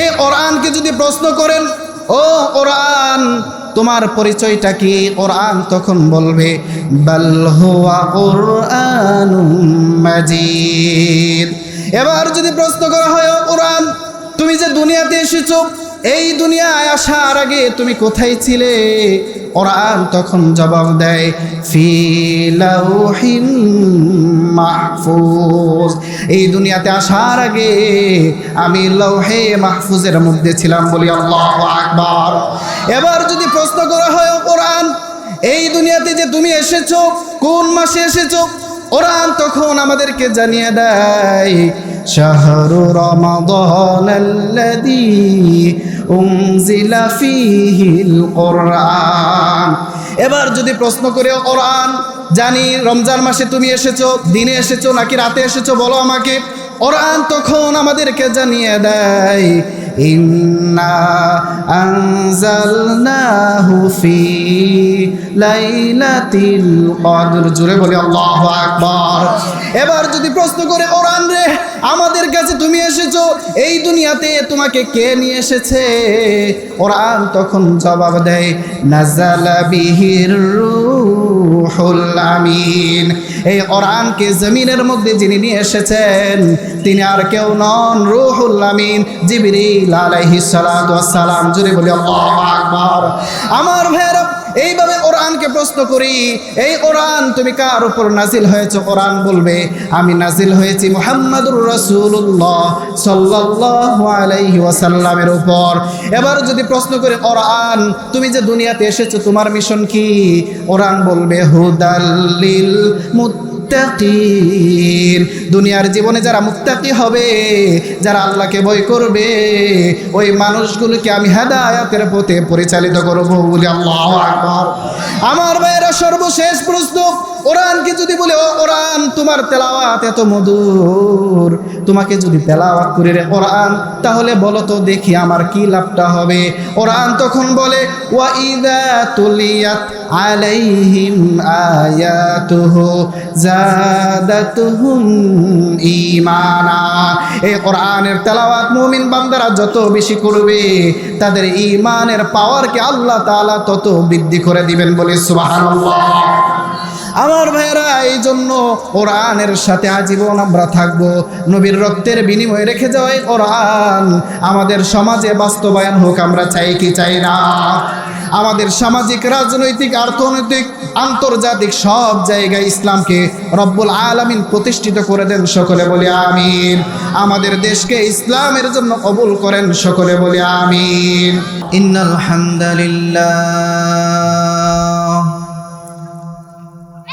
এই কোরআনকে যদি প্রশ্ন করেন, ও কোরআন, তোমার পরিচয়টা কি? কোরআন তখন বলবে এবার যদি প্রশ্ন করা হয় কোরআন, তুমি যে দুনিয়াতে এসেছ এই দুনিয়ায় আসার আগে তুমি কোথায় ছিলে? কোরআন তখন জবাব দেয় মাহফুজ। এই দুনিয়াতে আসার আগে আমি লৌহে মাহফুজের মধ্যে ছিলাম বলি আল্লাহ আকবার। এবার যদি প্রশ্ন করা হয় কোরআন, এই দুনিয়াতে যে তুমি এসেছ, কোন মাসে এসেছ? কোরআন তখন আমাদেরকে জানিয়ে দেয় শাহরু রমাদান আল্লাযী উনজিলা ফীহিল কোরআন এবার যদি প্রশ্ন করে কোরআন, জানি রমজান মাসে তুমি এসেছ, দিনে এসেছ নাকি রাতে এসেছ, বলো আমাকে। কোরআন তখন আমাদেরকে জানিয়ে দেয়, ইন্না আনজালনাহু ফি লাইলাতিল কদর। জুড়ে বলি, আল্লাহু আকবার। এবার যদি প্রশ্ন করে, ওরান রে, আমাদের কাছে তুমি এসেছ, এই দুনিয়াতে তোমাকে কে নিয়ে এসেছে? ওরান তখন জবাব দেয় নাজালা বিহির রূহুল আমিন। এই কোরআনকে জমিনের মধ্যে যিনি নিয়ে এসেছেন, তিনি আর কেউ নন রুহুল আমিন, জিবরিল আলাইহিস সালাম। জুড়ে বলি, আল্লাহু আকবার। আমার ভাইরা এইভাবে কোরআনকে প্রশ্ন করি, এই কোরআন তুমি কার উপর নাজিল হয়েছে? কোরআন বলবে, আমি নাজিল হয়েছি মুহাম্মাদুর রাসূলুল্লাহ সাল্লাল্লাহু আলাইহি ওয়াসাল্লামের উপর। এবার যদি প্রশ্ন করে, কোরআন, তুমি যে দুনিয়াতে এসেছ, তোমার মিশন কি? কোরআন বলবে হুদাল্লিল মুত্তাকিন। দুনিয়ার জীবনে যারা মুত্তাকি হবে, যারা আল্লাহকে ভয় করবে, ওই মানুষগুলোকে আমি হেদায়াতের পথে পরিচালিত করব বলে আল্লাহ আকবার। আমার ভাইয়েরা সর্বশেষ প্রশ্ন, কোরআনকে যদি বলে, ও কোরআন, তোমার তেলাওয়াত এত মধুর। তোমাকে যদি তেলাওয়াত করে রে কোরআন, তাহলে বলো তো দেখি আমার কি লাভটা হবে। কোরআন তখন বলে, ওয়া ইদা তুলিয়াত আলাইহিম আয়াতুহু জাদাতুহুম ঈমানা। এই কোরআনের তেলাওয়াত মুমিন বান্দারা যত বেশি করবে, তাদের ঈমানের পাওয়ারকে আল্লাহ তাআলা তত বৃদ্ধি করে দিবেন বলে সুবহানাল্লাহ। আমার ভাইয়েরা এই জন্য কোরআনের সাথে আজীবন আমরা থাকব। নবীর রক্তের বিনিময়ে রেখে যাওয়াই কোরআন। আমাদের সমাজে বাস্তবায়ন হোক, আমরা চাই কি চাই না। আমাদের সামাজিক, রাজনৈতিক অর্থনৈতিক আন্তর্জাতিক সব জায়গায় ইসলামকে রব্বুল আলামিন প্রতিষ্ঠিত করে দেন সকলে বলে আমিন। আমাদের দেশকে ইসলামের জন্য কবুল করেন সকলে বলে আমিন। ইন্নাল হামদুলিল্লাহ।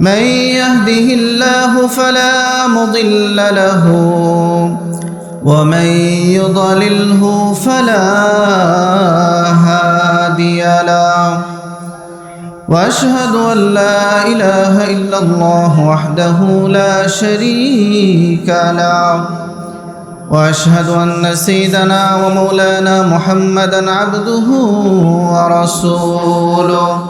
من يهده الله فلا مضل له ومن يضلله فلا هادي له. وأشهد أن لا إله إلا الله وحده لا شريك له. وأشهد أن سيدنا ومولانا محمدا عبده ورسوله.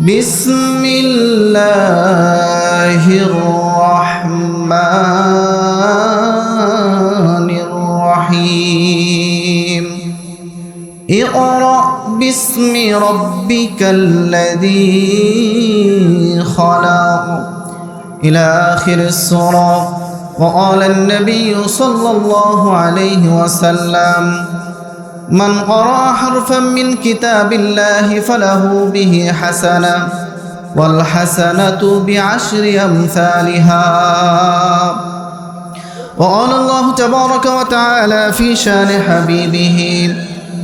بسم الله الرحمن الرحيم. اقرأ باسم ربك الذي خلق إلى آخر السورة. وقال النبي صلى الله عليه وسلم من قرأ حرفا من كتاب الله فله به حسنة والحسنة بعشر أمثالها. وقال الله تبارك وتعالى في شان حبيبه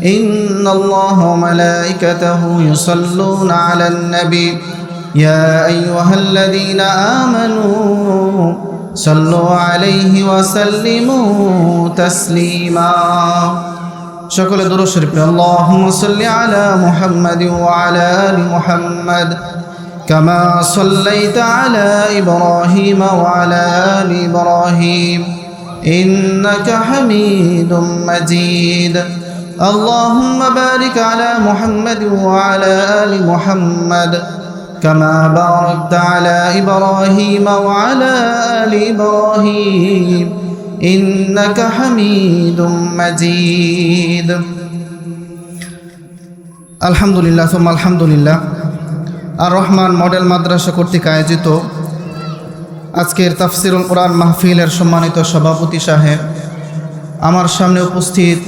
إن الله وملائكته يصلون على النبي يا أيها الذين آمنوا صلوا عليه وسلموا تسليما. সকলে দরুদ শরীফ আল্লাহুম্মা সাল্লি আলা মুহাম্মাদ ওয়া আলা আলি মুহাম্মাদ কামা সাল্লাইতা আলা ইব্রাহিম ওয়া আলা আলি ইব্রাহিম إنك حميد مجيد اللهم بارك على محمد وعلى آل محمد كما باركت على إبراهيم وعلى آل إبراهيم إنك حميد مجيد الحمد لله ثم الحمد لله আর রহমান মডেল মাদ্রাসা কর্তৃক আয়োজিত আজকের তাফসিরুল কোরআন মাহফিলের সম্মানিত সভাপতি সাহেব আমার সামনে উপস্থিত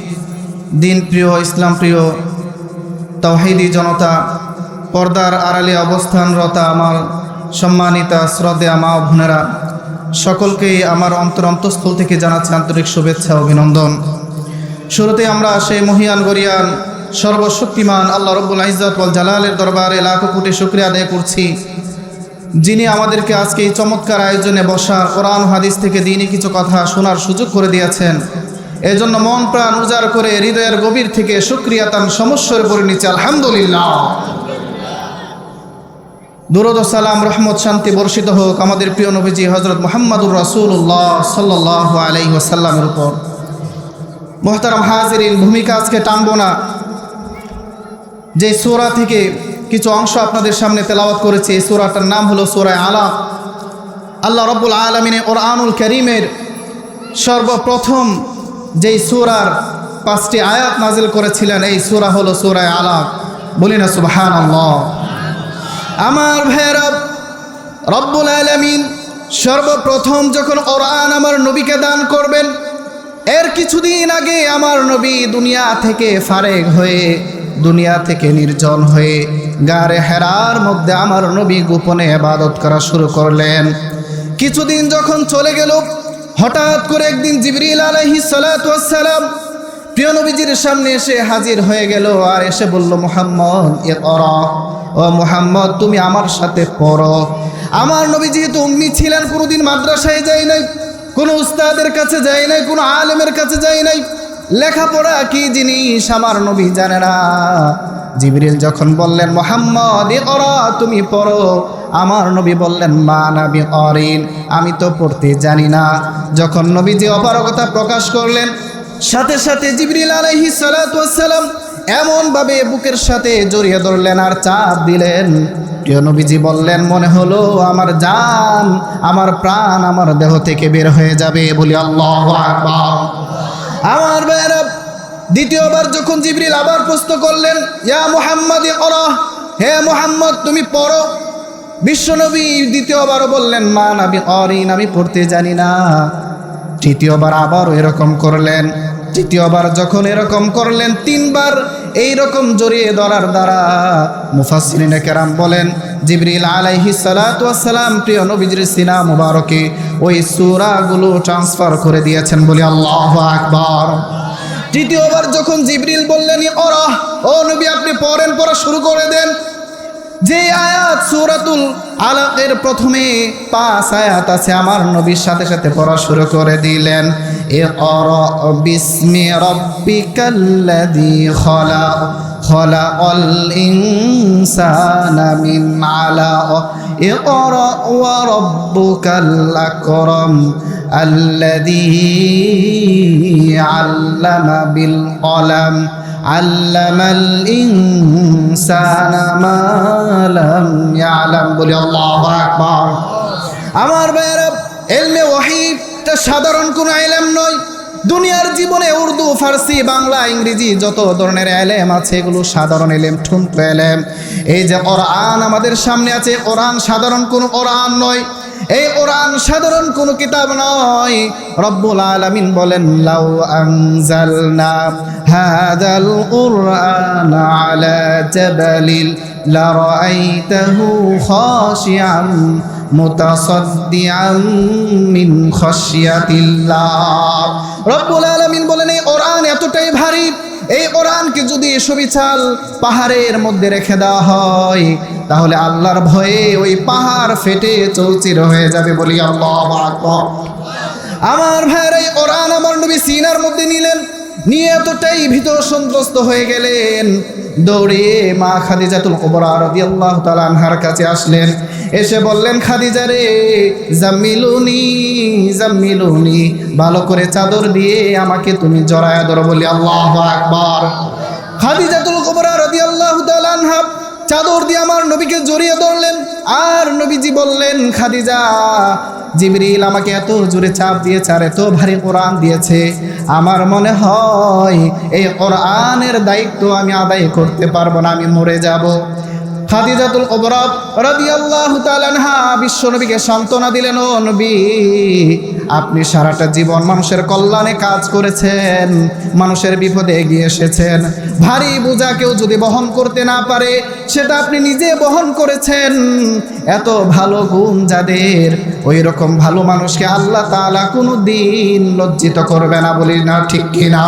দিন প্রিয় ইসলাম প্রিয় তাওহিদি জনতা পর্দার আড়ালে অবস্থানরতা আমার সম্মানিতা শ্রদ্ধে মা ও বোনেরা সকলকেই আমার অন্তর অন্তঃস্থল থেকে জানাচ্ছি আন্তরিক শুভেচ্ছা, অভিনন্দন। শুরুতে আমরা সেই মহিয়ান গরিয়ান, সর্বশক্তিমান আল্লাহ রব্বুল ইজ্জত ওয়াল জালালের দরবারে লাখো কোটি শুক্রিয়া আদায় করছি, যিনি আমাদেরকে আজকে এই চমৎকার আয়োজনে বসা কোরআন হাদিস থেকে দিনই কিছু কথা শোনার সুযোগ করে দিয়েছেন। এজন্য মন প্রাণ উজাড় করে হৃদয়ের গভীর থেকে শুক্রিয়া তান সমস্যার নিচ্ছে আলহামদুলিল্লাহ। দুরদ সালাম, রহমত, শান্তি বর্ষিত হোক আমাদের প্রিয় নবীজি হজরত মোহাম্মদুর রাসুল্লাহ সাল্লাহ আলাই ওসাল্লামের উপর। মোহতারাম হাজিরিন, ভূমিকা আজকে টানব না। যে সোরা থেকে কিছু অংশ আপনাদের সামনে তেলাওয়াত করেছে, এই সোরাটার নাম হলো সোরায় আলাপ আল্লাহ রব্বুল আলমিনে ওর আনুল করিমের সর্বপ্রথম যেই সোরার পাঁচটি আয়াত নাজিল করেছিলেন, এই সোরা হলো সুরায় আলাপ বলি না সুবাহান আল্লাহ আমার ভৈরব রব্বুল আলমিন সর্বপ্রথম যখন ওরান আমার নবীকে দান করবেন, এর কিছুদিন আগে আমার নবী দুনিয়া থেকে ফারেক হয়ে, দুনিয়া থেকে নির্জন হয়ে গারে হেরার মধ্যে আমার নবী গোপনে আবাদত করা শুরু করলেন। কিছুদিন যখন চলে গেল, হঠাৎ করে একদিন জিবরিল আলহি সালাম প্রিয় নবীজির সামনে এসে হাজির হয়ে গেল আর এসে বলল, মোহাম্মদ এ কর ও মোহাম্মদ, তুমি আমার সাথে পড়ো। আমার নবী যেহেতু উম্মি ছিলেন, কোনোদিন মাদ্রাসায় যাই নাই, কোনো উস্তাদের কাছে যাই নাই, কোনো আলেমের কাছে যাই নাই। লেখাপড়া কি জিনিস আমার নবী জানে না। জিবরিল যখন বললেন, মোহাম্মদ এ কর তুমি পড়ো। আমার নবী বললেন, মা নাবি অরিন আমি তো পড়তে জানি না। যখন নবীজি অপারগতা প্রকাশ করলেন সাথে সাথে জিবরিল আলহি সালাম এমনভাবে বুকের সাথে জড়িয়ে ধরলেন আর চাপ দিলেন। প্রিয় নবীজি বললেন, মনে হলো আমার জান, আমার প্রাণ আমার দেহ থেকে বের হয়ে যাবে। বলি, আল্লাহ আমার বেরব দ্বিতীয়বার যখন জিবরিল আবার প্রশ্ন করলেন, ইয়া মোহাম্মদ হে মোহাম্মদ, তুমি পড়ো। বিশ্বনবী দ্বিতীয়বারও বললেন, মা নাবি অরিন আমি পড়তে জানি না। তৃতীয়বার আবারও এরকম করলেন। তৃতীয়বার যখন এরকম করলেন, তিনবার এই রকম জড়িয়ে ধরার দ্বারা মুফাসিনে কেরাম বলেন, জিবরিল আলাইহি সালাম প্রিয় নবীজির সিনা মুবারকে ওই সুরাগুলো ট্রান্সফার করে দিয়েছেন বলে আল্লাহ আকবার। তৃতীয়বার যখন জিবরিল বললেন ওরা ও নবী, আপনি পড়েন, পড়া শুরু করে দেন। যে আয়াত সুরাতুল আলাকের প্রথমে পাঁচ আয়াত আছে, আমার নবীর সাথে সাথে পড়া শুরু করে দিলেন। এ অর বিস্মি রব্বিকাল্লাদি খলা খলা অল ইনসানা মিন আলা এ অর ওয়া রব্বুকাল আকরাম। الذي علم بالقلم علم الإنسان ما لم يعلم বলি আল্লাহু আকবার আমার ভাইয়েরা এলমে ওয়াহিটা সাধারণ কোনো এলেম নয় দুনিয়ার জীবনে উর্দু ফার্সি বাংলা ইংরেজি যত ধরনের এলেম আছে এগুলো সাধারণ এলেম ঠুনকো এলেম এই যে কোরআন আমাদের সামনে আছে কোরআন সাধারণ কোনো কোরআন নয় এই কোরআন সাধারণ কোনো কিতাব নয়। রব্বুল আলামিন বলেন, লাউ আনজালনা হাদাল কুরআন আলা জাবালিল লারাআইতাহু খাশিআন মুতাসাদ্দিআন মিন খাশিয়াতিল্লাহ। রব্বুল আলামিন বলেন, এই কোরআন এতটাই ভারী এই কোরআনকে যদি সুবিচাল পাহাড়ের মধ্যে রেখে দেওয়া হয়, তাহলে আল্লাহর ভয়ে ওই পাহাড় ফেটে চৌচির হয়ে যাবে বলি আল্লাহ আমার ভাইয়ের এই কোরআন আমার নবী সিনার মধ্যে নিলেন। নিয়ে এতটাই ভীত সন্ত্রস্ত হয়ে গেলেন। দৌড়ে মা খাদিজাতুল কুবরা রাদিয়াল্লাহু তাআলা আনহার কাছে আসলেন। এসে বললেন, খাদিজা রে, জাম্মিলুনি জাম্মিলুনি, ভালো করে চাদর দিয়ে আমাকে তুমি জড়ায়া ধরো বলি আল্লাহু আকবার। খাদিজাতুল কুবরা রাদিয়াল্লাহু তাআলা আনহা চাদর দিয়ে আমার নবীকে জড়িয়ে ধরলেন। আর নবীজি বললেন, খাদিজা জিবরিল আমাকে এত জোরে চাপ দিয়েছে আর এত ভারী কোরআন দিয়েছে। আমার মনে হয় এই কোরআনের দায়িত্ব আমি আদায় করতে পারব না, আমি মরে যাব। খাদিজাতুল কুবরা রাদিয়াল্লাহু বিশ্ব নবীকে সান্ত্বনা দিলেন, ও নবী, আপনি সারাটা জীবন মানুষের কল্যাণে কাজ করেছেন, মানুষের বিপদে এগিয়ে এসেছেন। ভারী বোঝা কেউ যদি বহন করতে না পারে, সেটা আপনি নিজে বহন করেছেন। এত ভালো গুণ যাদের ওই রকম ভালো মানুষকে আল্লাহ তাআলা কোনো দিন লজ্জিত করবে না বলি না ঠিক কিনা?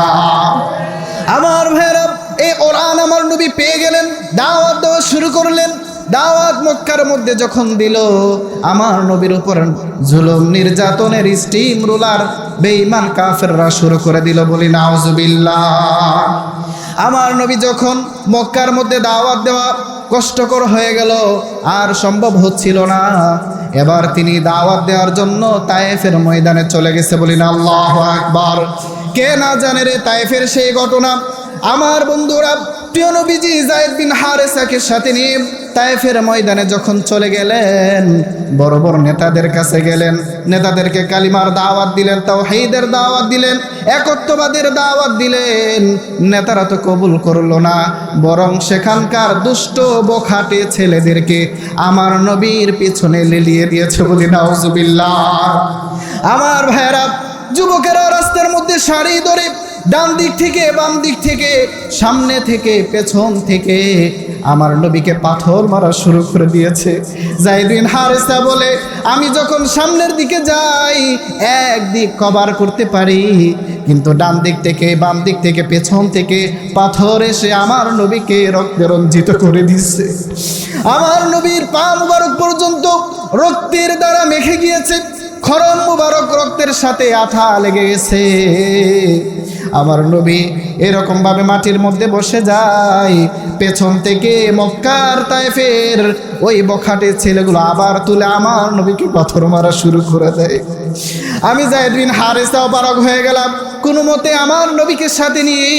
আমার ভাইরা এই কোরআন আমার নবী পেয়ে গেলেন, দাওয়াত দেওয়া শুরু করলেন। দাওয়াত মক্কার মধ্যে যখন দিল, আমার নবীর উপর জুলুম, নির্যাতনের স্টিম রুলার বেঈমান কাফেররা শুরু করে দিল বলি, নাউজুবিল্লাহ। আমার নবী যখন মক্কার মধ্যে দাওয়াত দেওয়া কষ্টকর হয়ে গেল, আর সম্ভব হচ্ছিল না। এবার তিনি দাওয়াত দেওয়ার জন্য তায়েফের ময়দানে চলে গেছে বলি না আল্লাহ আকবার। কে না জানে রে, তায়েফের সেই ঘটনা আমার বন্ধুরা, প্রিয় নবীজি জায়েদ বিন হারেসাকে সাথে নিয়ে তায়েফের ময়দানে যখন চলে গেলেন, বড় বড় নেতাদের কাছে গেলেন, নেতাদেরকে কালিমার দাওয়াত দিলেন তাও হেইদের দাওয়াত দিলেন, একত্ববাদের দাওয়াত দিলেন, নেতারা তো কবুল করল না, বরং সেখানকার দুষ্ট বখাটে ছেলেদেরকে আমার নবীর পিছনে লেলিয়ে দিয়েছে বলি নাউজুবিল্লাহ। আমার ভাইয়েরা, যুবকেরা রাস্তার মধ্যে সারি ধরে ডান দিক থেকে, বাম দিক থেকে, সামনে থেকে, পেছন থেকে। আমার নবীকে পাথর মারা শুরু করে দিয়েছে। জাইদিন হারেসা বলে, আমি যখন সামনের দিকে যাই, এক দিক কভার করতে পারি। কিন্তু ডান দিক থেকে, বাম দিক থেকে, পেছন থেকে পাথর এসে আমার নবীকে রক্তে রঞ্জিত করে দিচ্ছে। আমার নবীর পা মুবারক পর্যন্ত রক্তের দ্বারা মেখে গিয়েছে। খরম মুবারক রক্তের সাথে আঠা লেগে গেছে। আমার নবী এরকম ভাবে মাটির মধ্যে বসে যায়। পেছন থেকে মক্কার তাইফের ওই বখাটে ছেলেগুলো আবার তুলে আমার নবীকে পাথর মারা শুরু করে দেয়। আমি জায়দিন হারেসাও পারক হয়ে গেলাম। কোনো মতে আমার নবীকে সাথে নিয়ে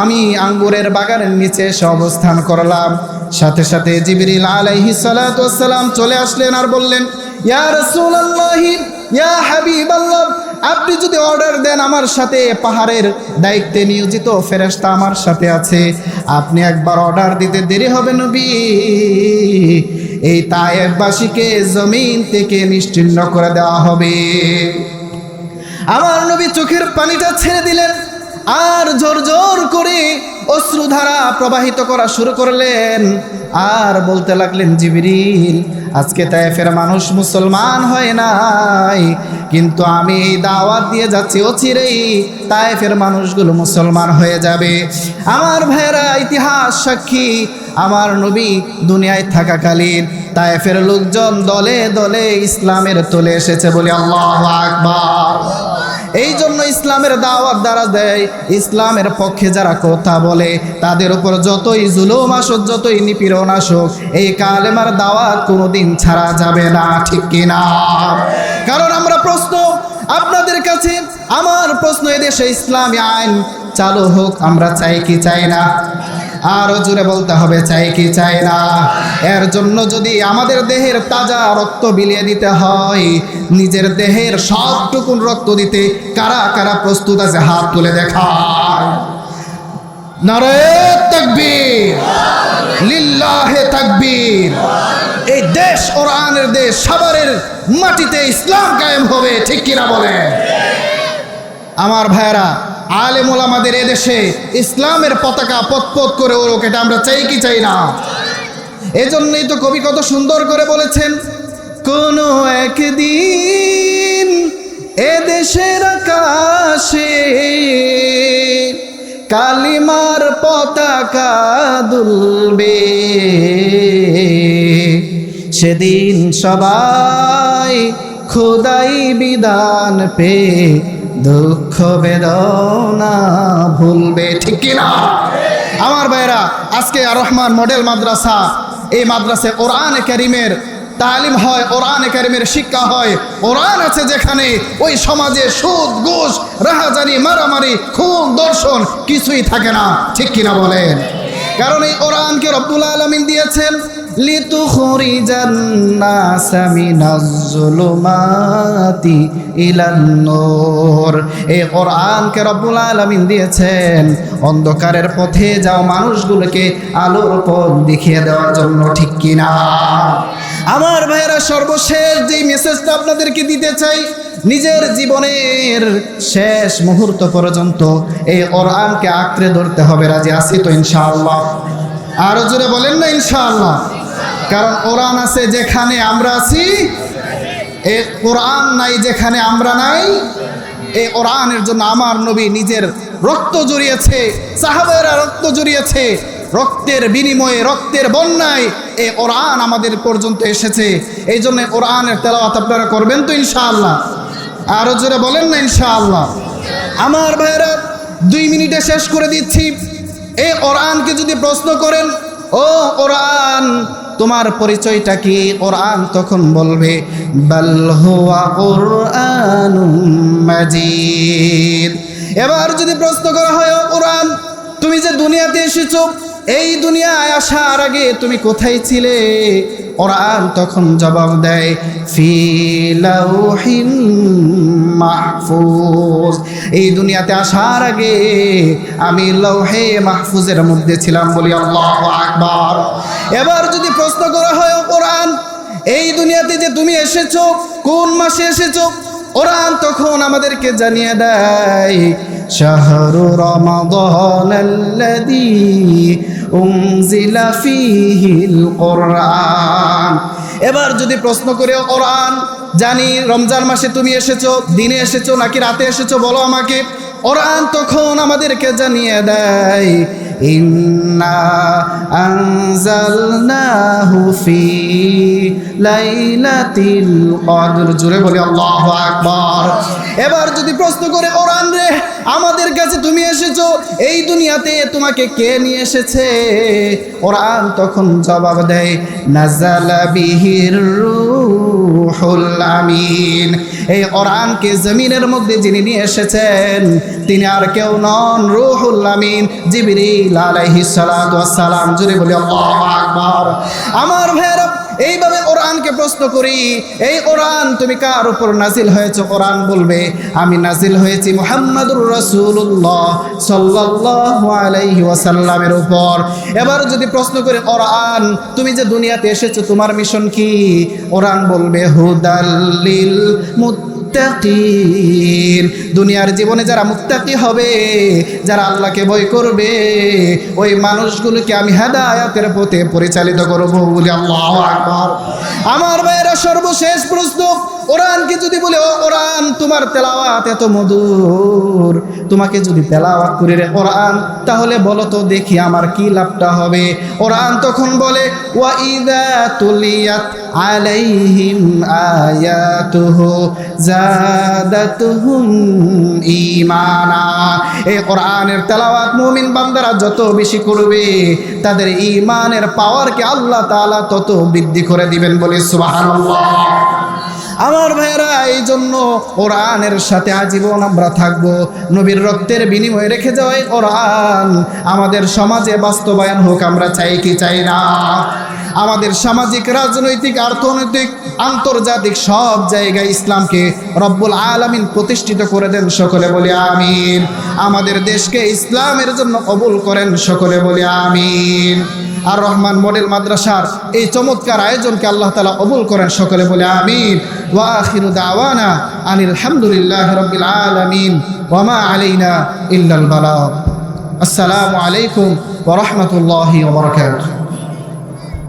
আমি আঙ্গুরের বাগানের নিচে এসে অবস্থান করলাম। সাথে সাথে জিবরিল আলাইহি সালাম চলে আসলেন আর বললেন, ইয়া রাসূলুল্লাহি, ইয়া হাবিবাল্লাহ আপনি যদি অর্ডার দেন আমার সাথে, পাহাড়ের দায়িত্বে নিয়োজিত ফেরেস্তা আমার সাথে আছে। আপনি একবার অর্ডার দিতে দেরি হবে নবী। এই তায়েববাসীকে জমিন থেকে নিশ্চিন্ন করে দেওয়া হবে। আমার নবী চোখের পানিটা ছেড়ে দিলেন। আর জোর জোর করে অশ্রুধারা প্রবাহিত করা শুরু করলেন। আর বলতে লাগলেন, জিবরিল, আজকে তাইফের মানুষ মুসলমান হয় নাই। কিন্তু আমি এই দাওয়াত দিয়ে যাচ্ছি অচিরেই তাইফের মানুষগুলো মুসলমান হয়ে যাবে। আমার ভাইয়েরা, ইতিহাস সাক্ষী, আমার নবী দুনিয়ায় থাকাকালীন তাইফের লোকজন দলে দলে ইসলামের তোলে এসেছে বলে আল্লাহ আকবার। এই জন্য ইসলামের দাওয়াত দ্বারা দেয়, ইসলামের পক্ষে যারা কথা বলে, তাদের উপর যতই জুলুম আসুক, যতই নিপীড়ন আসুক, এই কালেমার দাওয়াত কোনোদিন ছাড়া যাবে না, ঠিক কিনা? কারণ আমরা প্রশ্ন, আপনাদের কাছে আমার প্রশ্ন, এদেশে ইসলামী আইন চালু হোক, আমরা চাই কি চাই না? আরও জোরে বলতে হবে, চাই কি চাই না? এর জন্য যদি আমাদের দেহের তাজা রক্ত বিলিয়ে দিতে হয়, নিজের দেহের সবটুকুন রক্ত দিতে কারা কারা প্রস্তুত আছে, হাত তুলে দেখায় নারে তাকবীর। লিল্লাহে তাকবীর। এই দেশ কোরআনের দেশ, সাভারের মাটিতে ইসলাম কায়েম হবে, ঠিক কিনা বলে আমার ভাইয়েরা আলেম ওলামাদের এদেশে ইসলামের পতাকা পতপত করে ওরক, এটা আমরা চাই কি চাই না? এজন্যই তো কবি কত সুন্দর করে বলেছেন, কোনো একদিন এদেশের আকাশে কালিমার পতাকা দুলবে। সেদিন সবাই খোদাই বিধান পে দুঃখ বেদনা ভুলবে, ঠিক কিনা? আমার ভাইরা আজকে আর রহমান মডেল মাদ্রাসা, এই মাদ্রাসে কোরআন করিমের তালিম হয়, কোরআন করিমের শিক্ষা হয়। কোরআন আছে যেখানে ওই সমাজে সুদ, ঘুষ, রাহাজানি, মারামারি, খুন, দর্শন কিছুই থাকে না, ঠিক কিনা বলেন? কারণ এই কোরআনকে রব্বুল আলমিন দিয়েছেন। মিনাজ-জুলুমাতি ইলান নূর। এই দিয়েছেন অন্ধকারের পথে যাও মানুষগুলোকে আলোর পথ দেখিয়ে দেওয়ার জন্য, ঠিক কিনা? আমার ভাইয়েরা, সর্বশেষ যেই মেসেজটা আপনাদেরকে দিতে চাই, নিজের জীবনের শেষ মুহূর্ত পর্যন্ত এই কোরআনকে আঁকড়ে ধরতে হবে। রাজি আছি তো, ইনশাআল্লাহ? আরও জোরে বলেন না, ইনশাআল্লাহ? কারণ কোরআন আছে যেখানে আমরা আছি, এ কোরআন নাই যেখানে আমরা নাই এই কোরআনের জন্য আমার নবী নিজের রক্ত জড়িয়েছে সাহাবেরা রক্ত জড়িয়েছে, রক্তের বিনিময়ে, রক্তের বন্যায় এই কোরআন আমাদের পর্যন্ত এসেছে। এই জন্য কোরআনের তেলাওয়াত আপনারা করবেন তো ইনশাআল্লাহ। আরও জোরে বলেন না ইনশাআল্লাহ। আমার ভাইরা দুই মিনিটে শেষ করে দিচ্ছি। এই কোরআনকে যদি প্রশ্ন করেন, ও কোরআন তোমার পরিচয়টা কি কোরআন তখন বলবে এবার যদি প্রশ্ন করা হয় ওরান তুমি যে দুনিয়াতে এসেছ এই দুনিয়ায় আসার আগে তুমি কোথায় ছিলে? কোরআন তখন জবাব দেয় মাহফুজ। এই দুনিয়াতে আসার আগে আমি লৌহে মাহফুজের মধ্যে ছিলাম বলি আল্লাহ আকবার। এবার যদি প্রশ্ন করা হয় কোরআন, এই দুনিয়াতে যে তুমি এসেছ, কোন মাসে এসেছ? কোরআন তখন আমাদেরকে জানিয়ে দেয়, শাহরু কোরআন এবার যদি প্রশ্ন করে ওরান কোরআন জানি রমজান মাসে তুমি এসেছ, দিনে এসেছ নাকি রাতে এসেছ, বলো আমাকে। কোরআন তখন আমাদেরকে জানিয়ে দেয় এবার যদি প্রশ্ন করে, কোরআন রে, আমাদের কাছে তুমি এসেছ, এই দুনিয়াতে তোমাকে কে নিয়ে এসেছে? কোরআন তখন জবাব দেয়, নাজালা বিহির রূহুল আমিন। এই কোরআনকে জমিনের মধ্যে যিনি নিয়ে এসেছেন, তিনি আর কেউ নন, রুহুল আমিন, জিবরিল আলাইহিস সালাম। জুড়ে বলি, আল্লাহু আকবার। আমার ভাইরা এইভাবে কোরআনকে প্রশ্ন করি, এই কোরআন তুমি কার উপর নাজিল হয়েছ? কোরআন বলবে, আমি নাজিল হয়েছি মোহাম্মদুর রসুল্লাহ সাল্লাল্লাহু আলাইহি উপর। এবার যদি প্রশ্ন করে কোরআন, তুমি যে দুনিয়াতে এসেছ, তোমার মিশন কি? কোরআন বলবে হুদাল্লিল মুত্তাকিন। দুনিয়ার জীবনে যারা মুত্তাকি হবে, যারা আল্লাহকে ভয় করবে, ওই মানুষগুলোকে আমি হেদায়াতের পথে পরিচালিত করব বলে আল্লাহ আমার ভাইয়েরা, সর্বশেষ প্রশ্ন কোরআনকে যদি বলে, ও কোরআন, তোমার তেলাওয়াত এত মধুর, তোমাকে যদি তেলাওয়াত করে রে কোরআন, তাহলে বলো তো দেখি আমার কি লাভটা হবে? কোরআন তখন বলে, ওয়া ইদা তুলিয়াত আলাইহিম আয়াতুহু জাদাতুহুম ঈমানা। এই কোরআনের তেলাওয়াত মুমিন বান্দারা যত বেশি করবে, তাদের ঈমানের পাওয়ারকে আল্লাহ তাআলা তত বৃদ্ধি করে দিবেন বলে সুবহানাল্লাহ। আমার ভাইয়েরা এই জন্য কোরআনের সাথে আজীবন আমরা থাকব। নবীর রক্তের বিনিময়ে রেখে যাওয়াই কোরআন। আমাদের সমাজে বাস্তবায়ন হোক, আমরা চাই কি চাই না। আমাদের সামাজিক, রাজনৈতিক, অর্থনৈতিক, আন্তর্জাতিক সব জায়গায় ইসলামকে রব্বুল আলামিন প্রতিষ্ঠিত করে দেন সকলে বলে আমিন। আমাদের দেশকে ইসলামের জন্য কবুল করেন সকলে বলে আমিন। আর রহমান মডেল মাদ্রাসার এই চমৎকার আয়োজনকে আল্লাহ তালা কবুল করেন সকলে বলে আমিন। ওয়া আখিরু দাওয়ানা আনিল হামদুলিল্লাহ রব্বিল আলামিন ওয়ামা আলাইনা ইল্লাল বালাগ আসসালামু আলাইকুম ওয়া রাহমাতুল্লাহি ওয়া বারাকাতুহু।